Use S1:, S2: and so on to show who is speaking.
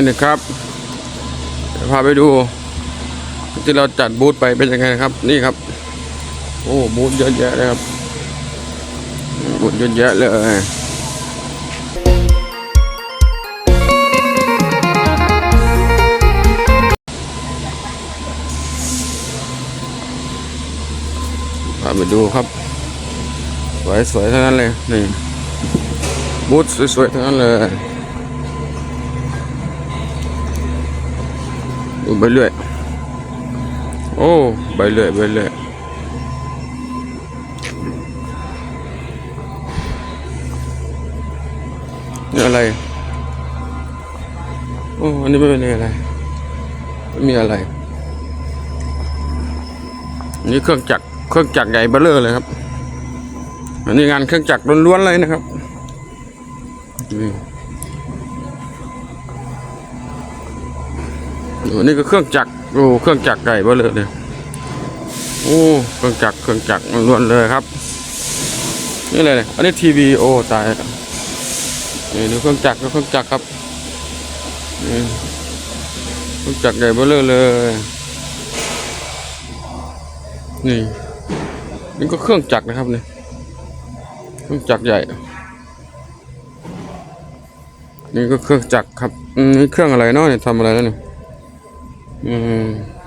S1: นี่นะครับพาไปดู ที่เราจัดบูธไปเป็นยังไงนะครับ นี่ครับ โอ้บูธเยอะแยะเลยครับบูธเยอะแยะเลยพาไปดูครับ สวยๆทั้งนั้นเลย นี่บูธสวยๆทั้งนั้นเลย ไปเรื่อยโอ้ไปเรื่อยไปเรื่อยนี่อะไรโอ้อันนี้ไม่เป็นอะไรไม่มีอะไรนนี้เครื่องจักรเครื่องจักรใหญ่เบ้อเร่อเลยครับ อันนี้งานเครื่องจักรล้วนๆเลยนะครับ นี่ก็เครื่องจักรโอ้เครื่องจักรใหญ่เบ้อเลยเลยโอ้เครื่องจักรเครื่องจักรล้วนเลยครับ นี่อะไรเนี่ยอันนี้ทีวีโอ้ตายนี่ดูเครื่องจักรเครื่องจักรครับนี่เครื่องจักรใหญ่เบ้อเลยเลยนี่นี่ก็เครื่องจักรนะครับเนี่ยเครื่องจักรใหญ่ นี่ก็เครื่องจักรครับอืมนี่เครื่องอะไรเนาะเนี่ยทำอะไรแล้วเนี่ย อืม